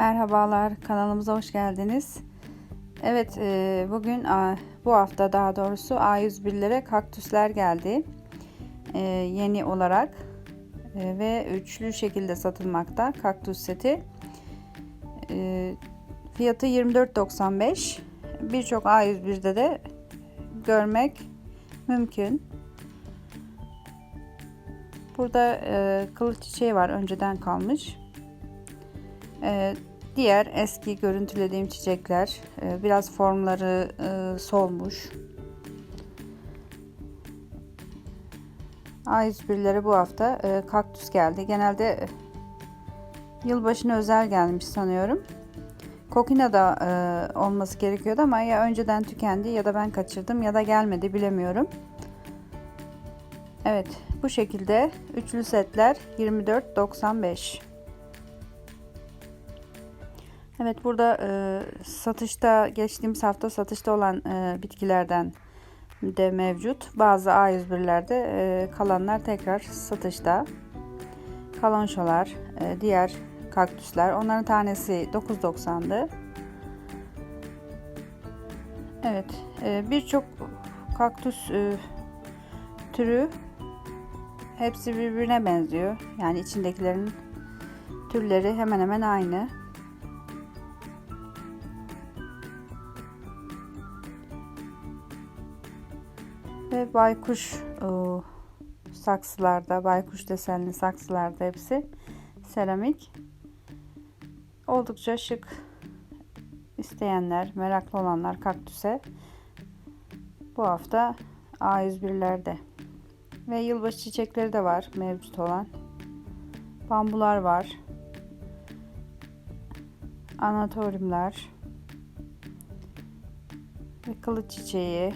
Merhabalar, kanalımıza hoş geldiniz. Evet, e, bugün bu hafta daha doğrusu A101'lere kaktüsler geldi. E, yeni olarak E, ve üçlü şekilde satılmakta kaktüs seti. Fiyatı 24.95. Birçok A101'de de görmek mümkün. Burada kılıç çiçeği var, önceden kalmış. Ee, diğer eski görüntülediğim çiçekler e, biraz formları e, solmuş. A101'lere bu hafta e, kaktüs geldi. Genelde yılbaşına özel gelmiş sanıyorum. Kokina da olması gerekiyordu ama ya önceden tükendi ya da ben kaçırdım ya da gelmedi bilemiyorum. Evet bu şekilde üçlü setler 24.95. Evet burada e, satışta geçtiğimiz hafta satışta olan e, bitkilerden de mevcut. Bazı A101'lerde e, kalanlar tekrar satışta. Kalonşolar, e, diğer kaktüsler. Onların tanesi 9.90'dı. Evet e, birçok kaktüs e, türü hepsi birbirine benziyor. Yani içindekilerin türleri hemen hemen aynı. Ve baykuş o, saksılarda, baykuş desenli saksılarda hepsi seramik. Oldukça şık isteyenler, meraklı olanlar kaktüse bu hafta A101'lerde. Ve yılbaşı çiçekleri de var mevcut olan. Bambular var. Anatoryumlar. Ve kılıç çiçeği,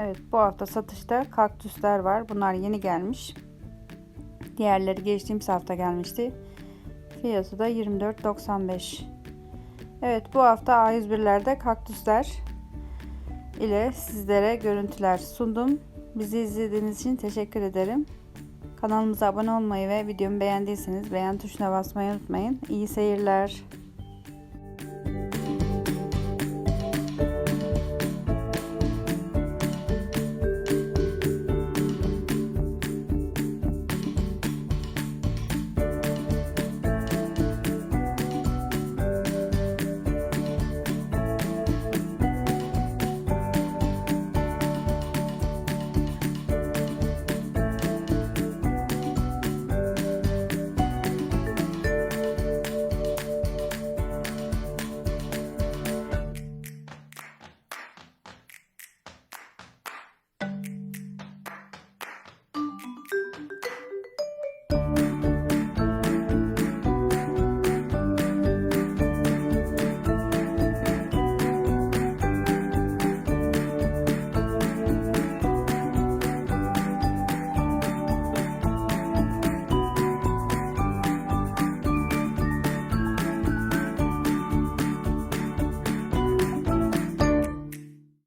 Evet bu hafta satışta kaktüsler var. Bunlar yeni gelmiş. Diğerleri geçtiğimiz hafta gelmişti. Fiyatı da 24.95. Evet bu hafta A101'lerde kaktüsler ile sizlere görüntüler sundum. Bizi izlediğiniz için teşekkür ederim. Kanalımıza abone olmayı ve videomu beğendiyseniz beğen tuşuna basmayı unutmayın. İyi seyirler.